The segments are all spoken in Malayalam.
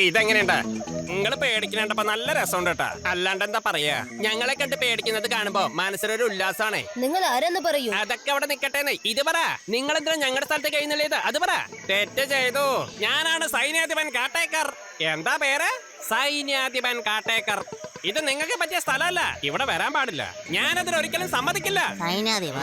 ഇതെങ്ങനെയുണ്ട്? നിങ്ങൾ പേടിക്കണണ്ടപ്പോ നല്ല രസമുണ്ട് കേട്ടാ. അല്ലാണ്ട് എന്താ പറയാ? ഞങ്ങളെ കണ്ട് പേടിക്കുന്നത് കാണുമ്പോ മനസ്സിലൊരു ഉല്ലാസാണ്. നിങ്ങൾ ആരെന്ന് പറയൂ? അതൊക്കെ അവിടെ നിക്കട്ടെ ഇത് പറ. നിങ്ങൾ എന്തിനാ ഞങ്ങളുടെ സ്ഥലത്ത് കഴിയുന്നില്ലേത് അത് പറ. തെറ്റ് ചെയ്തു. ഞാനാണ് സൈന്യാധിപൻ കാട്ടേക്കർ. എന്താ പേര്? സൈന്യാധിപൻ കാട്ടേക്കർ. ഇത് നിങ്ങൾക്ക് പറ്റിയ സ്ഥലമല്ല. ഇവിടെ വരാൻ പാടില്ല. ഞാനതിന് ഒരിക്കലും സമ്മതിക്കില്ല. സൈനാധിപ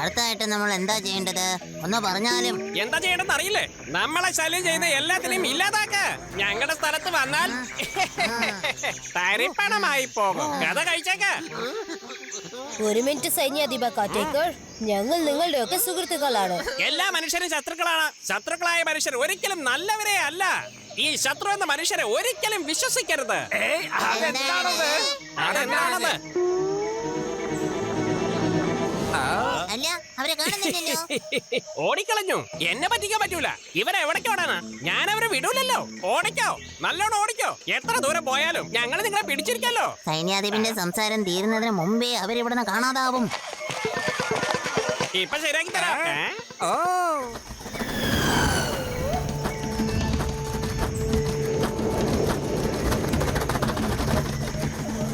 അടുത്തായിട്ട് നമ്മൾ എന്താ ചെയ്യേണ്ടത്? ഒന്ന് പറഞ്ഞാലും എന്താ ചെയ്യേണ്ടത് അറിയില്ലേ? നമ്മളെ ശല്യം ചെയ്യുന്ന എല്ലാത്തിനെയും ഇല്ലാതാക്ക. ഞങ്ങളുടെ സ്ഥലത്ത് വന്നാൽ തരിപ്പണമായി പോകും. കഥ കഴിച്ചേക്ക. ഒരു മിനിറ്റ് സൈന്യാധിപ കാറ്റേക്കർ ഞങ്ങൾ നിങ്ങളുടെ ഒക്കെ സുഹൃത്തുക്കളാണ്. എല്ലാ മനുഷ്യരും ശത്രുക്കളാണ്. ശത്രുക്കളായ മനുഷ്യർ ഒരിക്കലും നല്ലവരെ അല്ല. ഈ ശത്രു എന്ന മനുഷ്യരെ ഒരിക്കലും വിശ്വസിക്കരുത്. അതെന്താണത്? അല്ല അവരെ കാണുന്നില്ലല്ലോ. ഓടിക്കളഞ്ഞു. എന്നെ പറ്റിക്കാൻ പറ്റൂല. ഇവരെ എവിടേക്ക് ഓടാനാ ഞാൻ അവരെ വിടൂലല്ലോ. ഓടിക്കോ. നല്ലോണം ഓടിക്കോ. എത്ര ദൂരം പോയാലും ഞങ്ങൾ നിങ്ങളെ പിടിച്ചിരിക്കല്ലോ. സൈന്യാധിപന്റെ സംസാരം തീരുന്നതിന് മുമ്പേ അവരിവിടുന്ന് കാണാതാവും. ഇപ്പൊ ശരിയാക്കി തരാം. ഏ? ഓ.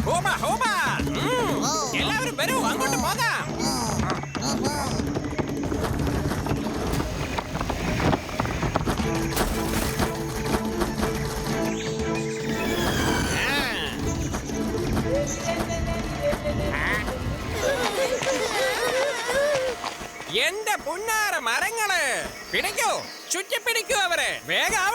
ഹോമ ഹോമ ഉം. എല്ലാവരും വരൂ അങ്ങോട്ട് പോകാം. പിടിക്കൂ അവരെ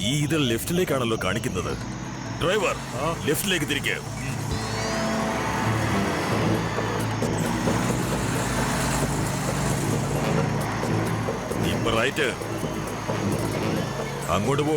ഈ ഇത് ലെഫ്റ്റിലേക്കാണല്ലോ കാണിക്കുന്നത്. ഡ്രൈവർ ലെഫ്റ്റിലേക്ക് തിരിക്കുക ഇപ്പൊ റൈറ്റ്. അങ്ങോട്ട് പോ.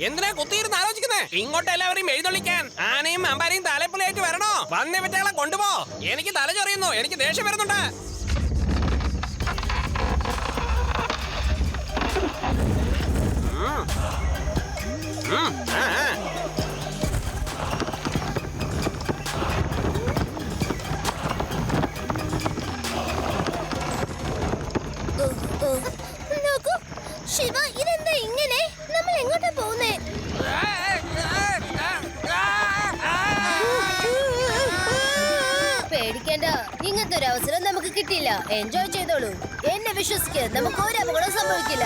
എന്തിനാ കുത്തിയിരുന്ന് ആലോചിക്കുന്നത് ഇങ്ങോട്ട് എല്ലാവരെയും എഴുന്നള്ളിക്കാൻ ആനയും അമ്പാരിയും തലപ്പുളിയായിട്ട് വരണോ? വന്ന കൊണ്ടുപോ. എനിക്ക് തല ചൊറിയുന്നു. എനിക്ക് ദേഷ്യം വരുന്നുണ്ട്. കിട്ടില്ല എൻജോയ് ചെയ്തോളൂ. എന്നെ വിശ്വസിക്കുക നമുക്ക് ഒരു അപകടം സംഭവിക്കില്ല.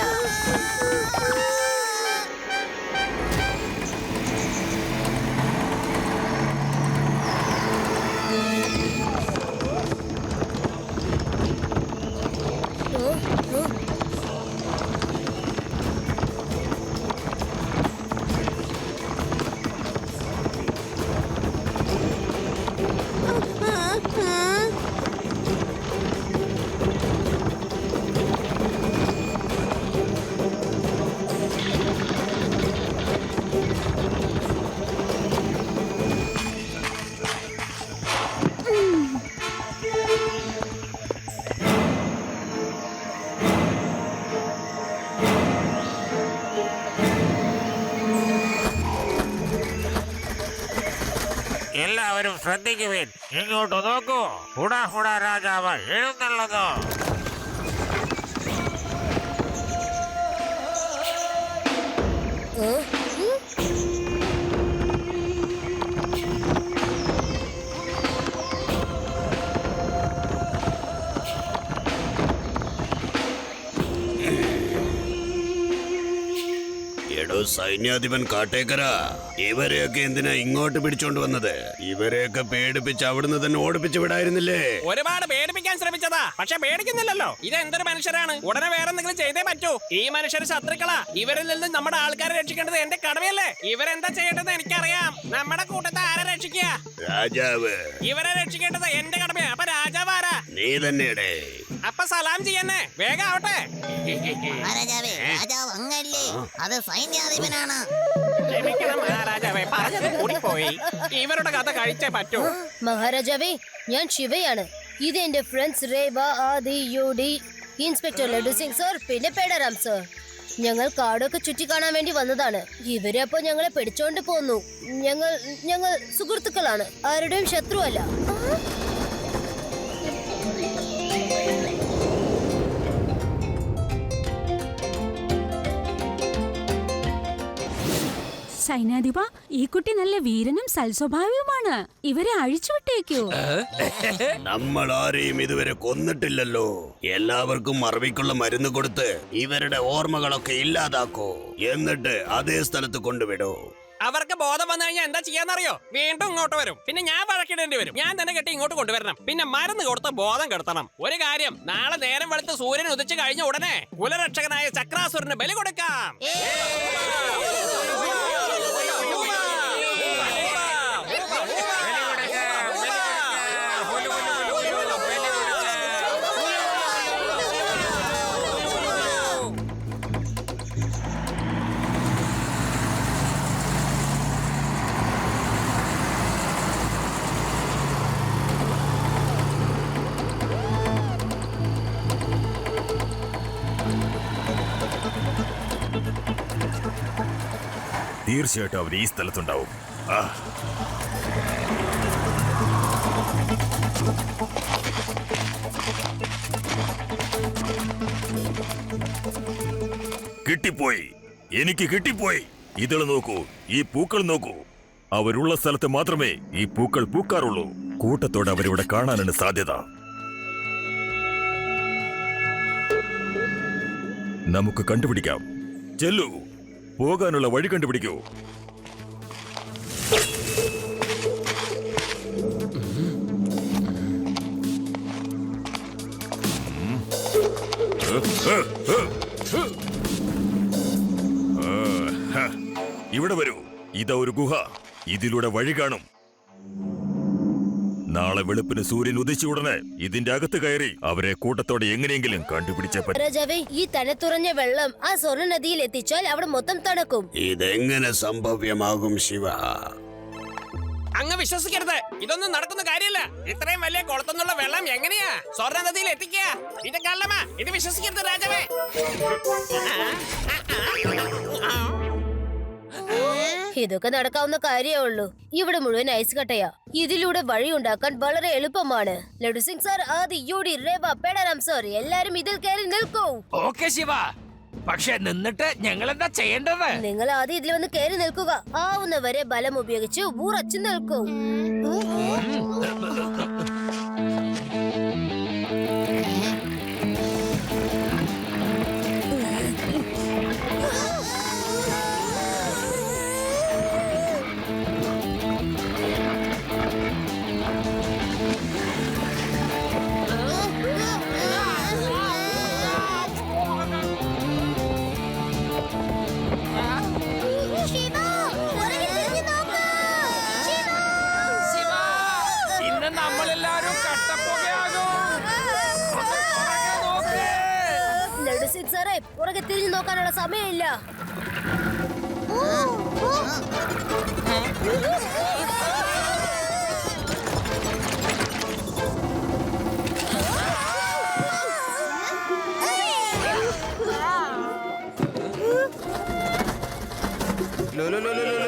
എല്ലാവരും ശ്രദ്ധിക്കുവിൻ. ഇങ്ങോട്ട് നോക്കൂ. ഹുടാ ഹുടാ രാജാവ് എഴുന്നള്ളതോ? സൈന്യാധിപൻ കാട്ടേക്കര ഇവരെയൊക്കെ എന്തിനാ ഇങ്ങോട്ട് പിടിച്ചോണ്ട് വന്നത്? ഇവരെയൊക്കെ പേടിപ്പിച്ച് അവിടുന്ന് തന്നെ ഓടിപ്പിച്ചു വിടായിരുന്നില്ലേ? ഒരുപാട് പേടിപ്പിക്കാൻ ശ്രമിച്ചതാ. പക്ഷെ പേടിക്കുന്നില്ലല്ലോ. ഇതെന്തൊരു മനുഷ്യരാണ്? ഉടനെ വേറെ എന്തെങ്കിലും ചെയ്തേ പറ്റൂ. ഈ മനുഷ്യർ ശത്രുക്കളാ. ഇവരിൽ നിന്ന് നമ്മുടെ ആൾക്കാരെ രക്ഷിക്കേണ്ടത് എന്റെ കടമയല്ലേ? ഇവരെന്താ ചെയ്യേണ്ടത് എനിക്കറിയാം. നമ്മുടെ കൂട്ടത്തെ ആരെ രക്ഷിക്കുക? രാജാവ്. ഇവരെ രക്ഷിക്കേണ്ടത് എന്റെ ആരാ നീ തന്നെയടേ. അപ്പൊ സലാം ചെയ്യന്നെ. വേഗം ആവട്ടെ. മഹാരാജാവേ രാജാവ് അങ്ങല്ലേ? അത് സൈന്യാധിപനാണ്. ക്ഷമിക്കണം മഹാരാജാവേ പറഞ്ഞത് കൂടിപ്പോയി. ഇവരുടെ കഥ കഴിച്ചേ പറ്റൂ. മഹാരാജാവേ ഞാൻ ശിവയാണ്. ഇത് എന്റെ friends Reva Adi Yudi inspector Laddu Singh sir പിന്നെ പേടറാം സർ ഞങ്ങൾ കാടൊക്കെ ചുറ്റി കാണാൻ വേണ്ടി വന്നതാണ്. ഇവരെ അപ്പൊ ഞങ്ങളെ പിടിച്ചോണ്ട് പോന്നു. ഞങ്ങൾ ഞങ്ങൾ സുഹൃത്തുക്കളാണ്. ആരുടെയും ശത്രുവല്ല. സൈനാധിപ ഈ കുട്ടി നല്ല വീരനും സൽസ്വഭാവിയുമാണ്. ഇവരെ അഴിച്ചുവിട്ടേക്കൂ. നമ്മൾ ആരെയും ഇതുവരെ കൊന്നിട്ടില്ലല്ലോ. എല്ലാവർക്കും മറവിക്കുള്ള മരുന്ന് കൊടുത്ത് ഇവരുടെ ഓർമ്മകളൊക്കെ ഇല്ലാതാക്കൂ. എന്നിട്ട് അതേ സ്ഥലത്ത് കൊണ്ടുവിടോ. അവർക്ക് ബോധം വന്നു കഴിഞ്ഞാൽ എന്താ ചെയ്യാന്നറിയോ? വീണ്ടും ഇങ്ങോട്ട് വരും. പിന്നെ ഞാൻ വഴക്കിടേണ്ടി വരും. ഞാൻ തന്നെ കെട്ടി ഇങ്ങോട്ട് കൊണ്ടുവരണം. പിന്നെ മരുന്ന് കൊടുത്ത് ബോധം കെടുത്തണം. ഒരു കാര്യം നാളെ നേരം വെളുത്ത് സൂര്യൻ ഉദിച്ചു കഴിഞ്ഞ ഉടനെ കുലരക്ഷകനായ ചക്രാസുരന് ബലി കൊടുക്കാം. തീർച്ചയായിട്ടും അവർ ഈ സ്ഥലത്തുണ്ടാവും. കിട്ടിപ്പോയി. എനിക്ക് കിട്ടിപ്പോയി. ഇതൾ നോക്കൂ ഈ പൂക്കൾ നോക്കൂ. അവരുള്ള സ്ഥലത്ത് മാത്രമേ ഈ പൂക്കൾ പൂക്കാറുള്ളൂ. കൂട്ടത്തോടെ അവരിവിടെ കാണാനാണ് സാധ്യത. നമുക്ക് കണ്ടുപിടിക്കാം. ചെല്ലു. പോകാനുള്ള വഴി കണ്ടുപിടിക്കൂ. ഇവിടെ വരൂ. ഇതാ ഒരു ഗുഹ. ഇതിലൂടെ വഴി കാണും. നാളെ വെളുപ്പിന് സൂര്യൻ ഉദിച്ച ഉടനെ ഇതിന്റെ അകത്ത് കയറി അവരെ കൂട്ടത്തോടെ എങ്ങനെയെങ്കിലും കണ്ടുപിടിച്ചേ പറ്റും രാജാവേ ഈ തണുത്തുറഞ്ഞ വെള്ളം ആ സ്വർണ നദിയിൽ എത്തിച്ചാൽ അവിടെ മൊത്തം തണുക്കും. ഇതെങ്ങനെ സംഭവ്യമാകും ശിവ? അങ്ങ് വിശ്വസിക്കരുത്. ഇതൊന്നും നടക്കുന്ന കാര്യമല്ല. ഇത്രയും വലിയ കുളത്തുനിന്നുള്ള വെള്ളം എങ്ങനെയാ? സ്വർണ നദിയിൽ എത്തിക്കുക. ഇത് കള്ളമാ ഇത് വിശ്വസിക്കരുത് രാജാവേ. ഇതൊക്കെ നടക്കാവുന്ന കാര്യമേ ഉള്ളൂ. ഇവിടെ മുഴുവൻ ഐസ് കട്ടയാ. ഇതിലൂടെ വഴി ഉണ്ടാക്കാൻ വളരെ എളുപ്പമാണ്. ലഡു സിംഗ് സാർ ആദി യൂഡി രേവ പേടറാം സാർ എല്ലാരും ഇതിൽ കയറി നിൽക്കൂ. ഓക്കെ ശിവ. പക്ഷെ നിന്നിട്ട് ഞങ്ങൾ എന്താ ചെയ്യേണ്ടത്? നിങ്ങൾ ആദ്യം ഇതിൽ വന്ന് കയറി നിൽക്കുക. ആവുന്നവരെ ബലം ഉപയോഗിച്ച് ഊറച്ചു നിൽക്കൂ Lö, lö, lö.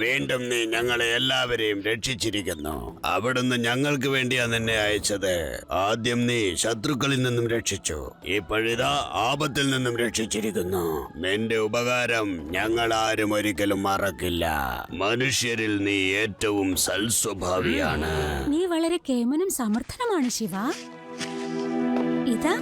വീണ്ടും നീ ഞങ്ങളെ എല്ലാവരെയും രക്ഷിച്ചിരിക്കുന്നു. അവിടുന്ന് ഞങ്ങൾക്ക് വേണ്ടിയാ നിന്നെ അയച്ചത്. ആദ്യം നീ ശത്രുക്കളിൽ നിന്നും രക്ഷിച്ചു. ഇപ്പോഴിതാ ആപത്തിൽ നിന്നും രക്ഷിച്ചിരിക്കുന്നു. നിന്റെ ഉപകാരം ഞങ്ങൾ ആരും ഒരിക്കലും മറക്കില്ല. മനുഷ്യരിൽ നീ ഏറ്റവും സൽസ്വഭാവിയാണ്. നീ വളരെ കേമനും സമർത്ഥനുമാണ് ശിവ. ഇതാ.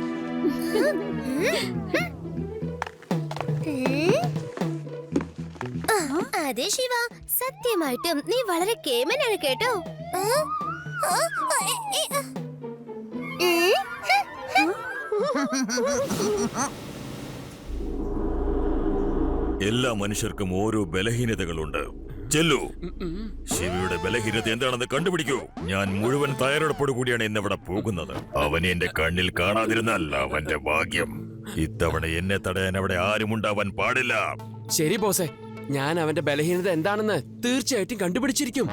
അതെ ശിവ. സത്യമായിട്ടും നീ വളരെ കേമനാണ് കേട്ടോ. എല്ലാ മനുഷ്യർക്കും ഓരോ ബലഹീനതകളുണ്ട്. ചെല്ലു. ശിവയുടെ ബലഹീനത എന്താണെന്ന് കണ്ടുപിടിക്കൂ. ഞാൻ മുഴുവൻ തയ്യാറെടുപ്പോടു കൂടിയാണ് ഇന്നിവിടെ പോകുന്നത്. അവനെ എന്റെ കണ്ണിൽ കാണാതിരുന്നല്ല അവന്റെ ഭാഗ്യം. ഇത്തവണ എന്നെ തടയാൻ അവിടെ ആരും ഉണ്ടാവാൻ പാടില്ല. ശരി ബോസേ. ഞാൻ അവന്റെ ബലഹീനത എന്താണെന്ന് തീർച്ചയായിട്ടും കണ്ടുപിടിച്ചിരിക്കും.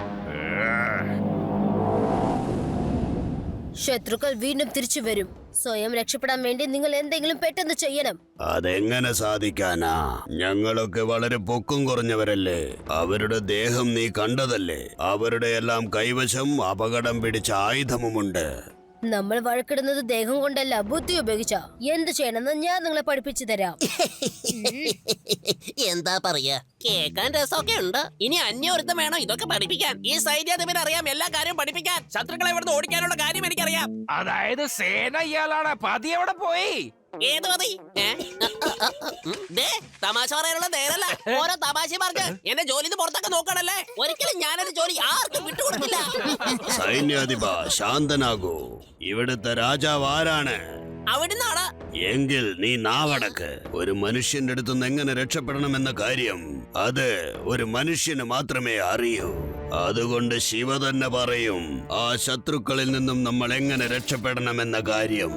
ശത്രുക്കൾ വീണ്ടും തിരിച്ചു വരും. സ്വയം രക്ഷപ്പെടാൻ വേണ്ടി നിങ്ങൾ എന്തെങ്കിലും പെട്ടെന്ന് ചെയ്യണം. അതെങ്ങനെ സാധിക്കാനാ? ഞങ്ങളൊക്കെ വളരെ പൊക്കും കുറഞ്ഞവരല്ലേ? അവരുടെ ദേഹം നീ കണ്ടതല്ലേ? അവരുടെ എല്ലാം കൈവശം അപകടം പിടിച്ച ആയുധമുമുണ്ട്. നമ്മൾ വഴക്കിടുന്നത് ദേഹം കൊണ്ടല്ല ബുദ്ധി ഉപയോഗിച്ച. എന്ത് ചെയ്യണമെന്ന് ഞാൻ നിങ്ങളെ പഠിപ്പിച്ചു തരാം. എന്താ പറയാ? കേൾക്കാൻ രസമൊക്കെ ഉണ്ട്. ഇനി അന്യൊരുത്തം വേണം ഇതൊക്കെ പഠിപ്പിക്കാൻ. ഈ സൈന്യാധിപന് അറിയാം എല്ലാ കാര്യവും പഠിപ്പിക്കാൻ. ശത്രുക്കളെ ഇവിടുന്ന് ഓടിക്കാനുള്ള കാര്യം എനിക്കറിയാം. അതായത് സേന ഇയാളാണ്. പതി എവിടെ പോയി? ഏത് മതി തമാശ പറയാനുള്ള നേരല്ല. ഓരോ തമാശ പറഞ്ഞ് എന്റെ ജോലി പുറത്തൊക്കെ നോക്കണല്ലേ ഒരിക്കലും ഞാനൊരു ജോലി ആർക്കും വിട്ടുകൊടുക്കില്ല. സൈന്യാധിപ ശാന്തനാകൂ. ഇവിടുത്തെ രാജാവ് ആരാണ്? അവിടുന്നാണ്. എങ്കിൽ നീ നാവടക്ക്. ഒരു മനുഷ്യന്റെ അടുത്ത് നിന്ന് എങ്ങനെ രക്ഷപ്പെടണമെന്ന കാര്യം അത് ഒരു മനുഷ്യന് മാത്രമേ അറിയൂ. അതുകൊണ്ട് ശിവ തന്നെ പറയും ആ ശത്രുക്കളിൽ നിന്നും നമ്മൾ എങ്ങനെ രക്ഷപ്പെടണമെന്ന കാര്യം.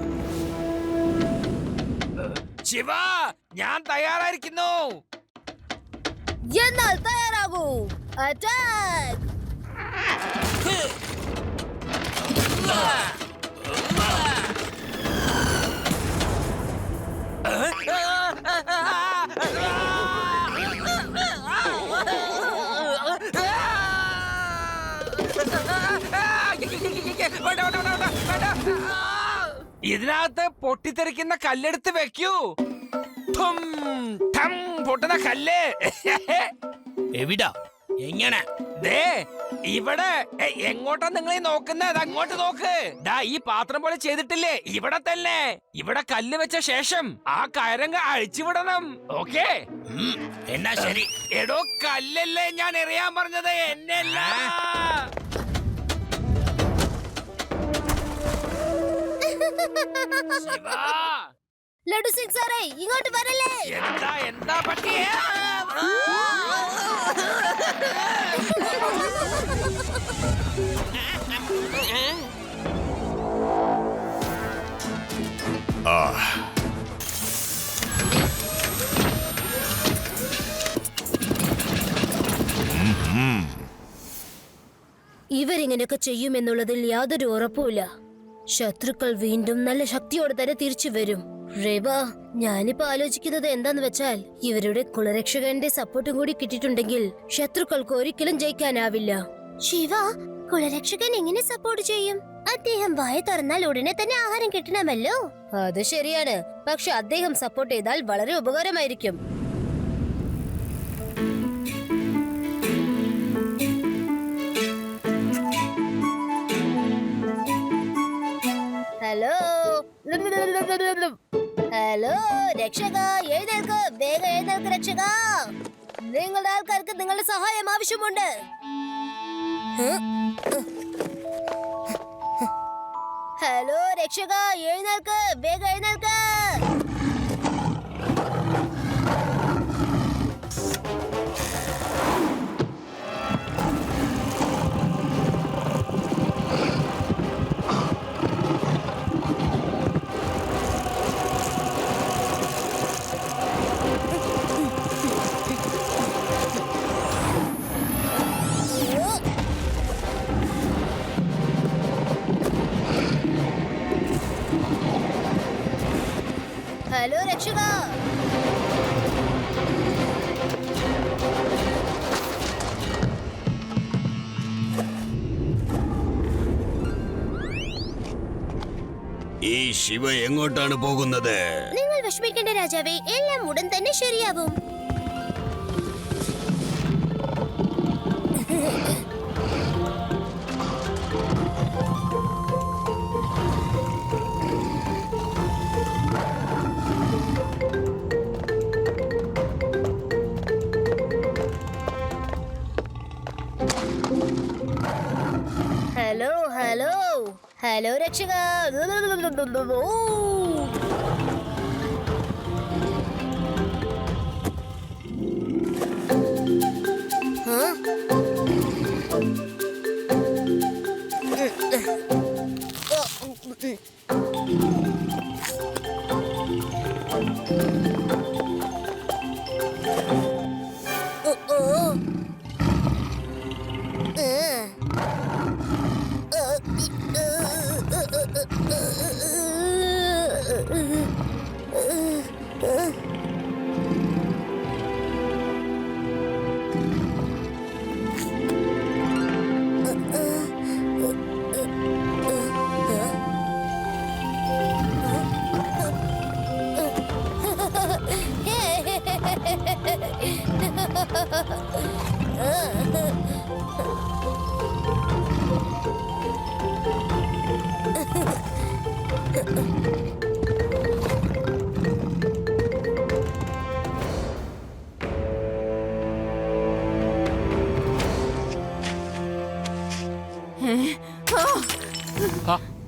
ശിവ ഞാൻ തയ്യാറായിരിക്കുന്നു. എന്നാൽ തയ്യാറാകൂ. അറ്റാക്ക് കല്ലെടുത്ത് വെക്കൂ. പൊട്ടുന്ന കല്ല്. എവിടാ? എങ്ങനെ? ദേ ഇവിടെ. എങ്ങോട്ടാ നിങ്ങൾ നോക്കുന്നത് അങ്ങോട്ട് നോക്ക്. ദാ ഈ പാത്രം പോലെ ചെയ്തിട്ടില്ലേ? ഇവിടെ തന്നെ. ഇവിടെ കല്ല് വെച്ച ശേഷം ആ കയറങ്ങ് അഴിച്ചുവിടണം. ഓക്കെ? എന്നാ ശരി. എടോ കല്ലല്ലേ ഞാൻ എറിയാൻ പറഞ്ഞത്. എന്നല്ല. ശിവാ, ലഡു സിംഗ് സാറേ ഇങ്ങോട്ട് വരല്ലേ? എന്താ എന്താ പറ്റിയേ ആ ഇവരിങ്ങനെയൊക്കെ ചെയ്യുമെന്നുള്ളതിൽ യാതൊരു ഉറപ്പുമില്ല. ശത്രുക്കൾ വീണ്ടും നല്ല ശക്തിയോടെ തന്നെ തിരിച്ചു വരും. റേവ ഞാനിപ്പോ ആലോചിക്കുന്നത് എന്താന്ന് വെച്ചാൽ ഇവരുടെ കുളരക്ഷകന്റെ സപ്പോർട്ടും കൂടി കിട്ടിയിട്ടുണ്ടെങ്കിൽ ശത്രുക്കൾക്ക് ഒരിക്കലും ജയിക്കാനാവില്ല. ശിവ കുളരക്ഷകൻ എങ്ങനെ സപ്പോർട്ട് ചെയ്യും? അദ്ദേഹം വായ തുറന്നാൽ ഉടനെ തന്നെ ആഹാരം കിട്ടണമല്ലോ. അത് ശരിയാണ്. പക്ഷെ അദ്ദേഹം സപ്പോർട്ട് ചെയ്താൽ വളരെ ഉപകാരമായിരിക്കും. ഹലോ. ഹലോ രക്ഷക എഴുന്നേൽക്ക് വേഗം എഴുന്നേൽക്ക് രക്ഷക നിങ്ങളുടെ ആൾക്കാർക്ക് നിങ്ങളുടെ സഹായം ആവശ്യമുണ്ട് ഹലോ രക്ഷക എഴുന്നേൽക്ക് വേഗം എഴുന്നേൽക്ക് ശിവ എങ്ങോട്ടാണ് പോകുന്നത്? നിങ്ങൾ വിഷമിക്കേണ്ട രാജാവേ എല്ലാം ഉടൻ തന്നെ ശരിയാവും. Hello hello. ഹലോ രക്ഷക ഓ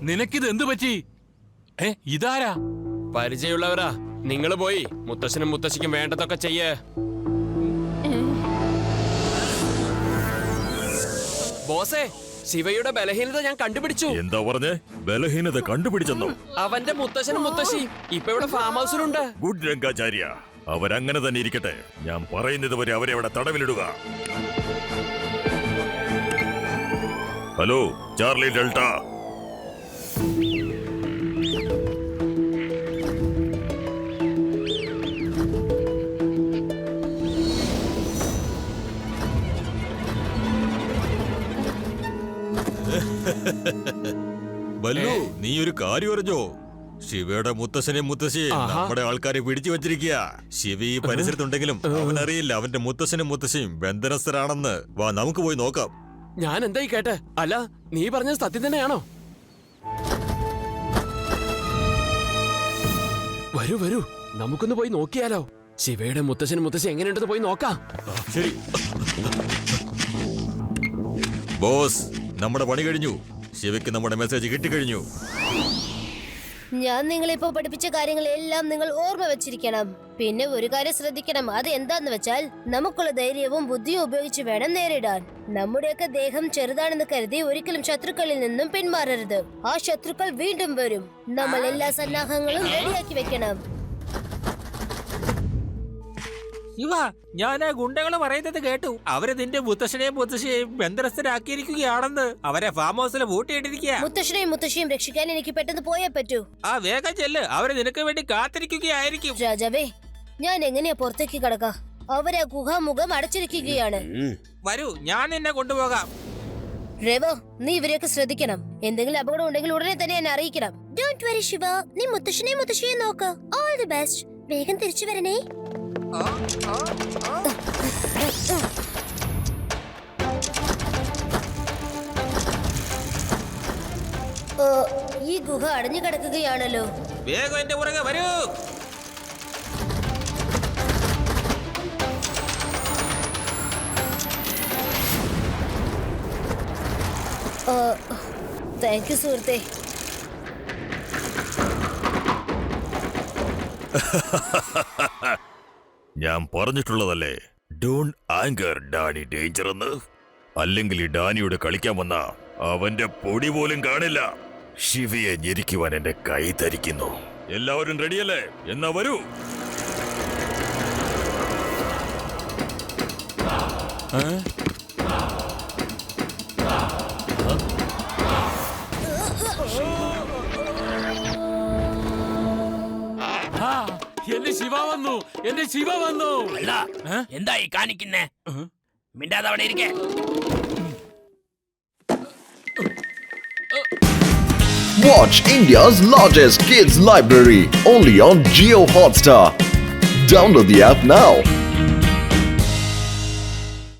നിനക്കിത് എന്ത് പറ്റി? ഏ ഇതാരാ? പരിചയമുള്ളവരാ. നിങ്ങൾ പോയി. മുത്തശ്ശനും മുത്തശ്ശിക്കും വേണ്ടതൊക്കെ ചെയ്യേ. ബോസേ ശിവയുടെ ബലഹീനത ഞാൻ കണ്ടുപിടിച്ചു. എന്താ പറഞ്ഞേ? ബലഹീനത കണ്ടുപിടിച്ചെന്നോ? അവന്റെ മുത്തശ്ശനും മുത്തശ്ശി ഇപ്പൊ ഇവിടെ ഫാം ഹൗസിലുണ്ട് ഗുഡ് രംഗാചാര്യ. അവരങ്ങനെ തന്നെ ഇരിക്കട്ടെ. ഞാൻ പറയുന്നത് വരെ അവരെ അവിടെ തടവിലിടുക. Hello Charlie Delta. ബല്ലു നീ ഒരു കാര്യം അറിഞ്ഞോ? ശിവയുടെ മുത്തശ്ശനെ മുത്തശ്ശിയെ നമ്മുടെ ആൾക്കാരെ പിടിച്ചു വെച്ചിരിക്കുക. ശിവ ഈ പരിസരത്തുണ്ടെങ്കിലും അവനറിയില്ല അവന്റെ മുത്തശ്ശനും മുത്തശ്ശിയും ബന്ധനസ്ഥരാണെന്ന്. വാ നമുക്ക് പോയി നോക്കാം. ഞാൻ എന്തായി കേട്ടെ? അല്ല നീ പറഞ്ഞത് സത്യം തന്നെയാണോ? വരൂ വരൂ. നമുക്കൊന്ന് പോയി നോക്കിയാലോ. ശിവയുടെ മുത്തശ്ശനും മുത്തശ്ശി എങ്ങനെയുണ്ടെന്ന് പോയി നോക്കാം. ശരി. ബോസ് നമ്മുടെ പണി കഴിഞ്ഞു. ശിവയ്ക്ക് നമ്മുടെ മെസ്സേജ് കിട്ടിക്കഴിഞ്ഞു. ഞാൻ നിങ്ങളിപ്പോ പഠിപ്പിച്ച കാര്യങ്ങളെല്ലാം നിങ്ങൾ ഓർമ്മ വെച്ചിരിക്കണം. പിന്നെ ഒരു കാര്യം ശ്രദ്ധിക്കണം. അത് എന്താന്ന് വെച്ചാൽ നമുക്കുള്ള ധൈര്യവും ബുദ്ധിയും ഉപയോഗിച്ച് വേണം നേരിടാൻ. നമ്മുടെയൊക്കെ ദേഹം ചെറുതാണെന്ന് കരുതി ഒരിക്കലും ശത്രുക്കളിൽ നിന്നും പിന്മാറരുത്. ആ ശത്രുക്കൾ വീണ്ടും വരും. നമ്മൾ എല്ലാ സന്നാഹങ്ങളും റെഡിയാക്കി വെക്കണം. ശിവ ഞാൻ ആ ഗുണ്ടകൾ പറയുന്നത് കേട്ടു. അവർ നിന്റെ മുത്തശ്ശനെയും മുത്തശ്ശിയെയും ബന്ധനസ്ഥരാക്കിയിരിക്കുകയാണെന്ന് അവരെ ഫാം ഹൗസിൽ പൂട്ടിയിട്ടിരിക്കുക. മുത്തശ്ശനെയും മുത്തശ്ശിയും രക്ഷിക്കാൻ എനിക്ക് പെട്ടെന്ന് പോയേ പറ്റൂ. ആ വേഗം ചെല്ല്. അവർ നിനക്ക് വേണ്ടി കാത്തിരിക്കുകയായിരിക്കും. രാജാവേ ഞാൻ എങ്ങനെയാ പുറത്തേക്ക് കടക്ക? അവരെ ഗുഹാമുഖം അടച്ചിരിക്കുകയാണ്. വരൂ ഞാൻ നിന്നെ കൊണ്ടുപോകാം. രവോ നീ ഇവരെയൊക്കെ ശ്രദ്ധിക്കണം. എന്തെങ്കിലും അപകടം ഉണ്ടെങ്കിൽ ഉടനെ തന്നെ എന്നെ അറിയിക്കണം. ഡോണ്ട് വരി ശിവ. നീ മുത്തശ്ശനെ മുത്തശ്ശിയെ നോക്ക്. ഓൾ ദി ബെസ്റ്റ് വേഗം തിരിച്ചു വരണേ. ഓ, ഈ ഗുഹ അടഞ്ഞു കിടക്കുകയാണല്ലോ. വേഗം എന്റെ പുറകെ വരൂ. താങ്ക് യു സുഹൃത്തെ. ഞാൻ പറഞ്ഞിട്ടുള്ളതല്ലേ? ഡോൺ ആങ്കർ ഡാനി ഡേഞ്ചർ എന്ന്. അല്ലെങ്കിൽ ഈ ഡാനിയോട് കളിക്കാൻ വന്ന അവന്റെ പൊടി പോലും കാണില്ല. ശിവയെ ഞെരിക്കുവാൻ എന്റെ കൈ ധരിക്കുന്നു. എല്ലാവരും റെഡിയല്ലേ എന്നാ വരൂ. എന്റെ ശിവ വന്നു എന്റെ ശിവ വന്നു അല്ല എന്തായി കാണിക്കുന്നേ മിണ്ടാതെ അവിടെ ഇരിക്കേ Watch India's largest kids library only on Geo Hotstar. Download the app now.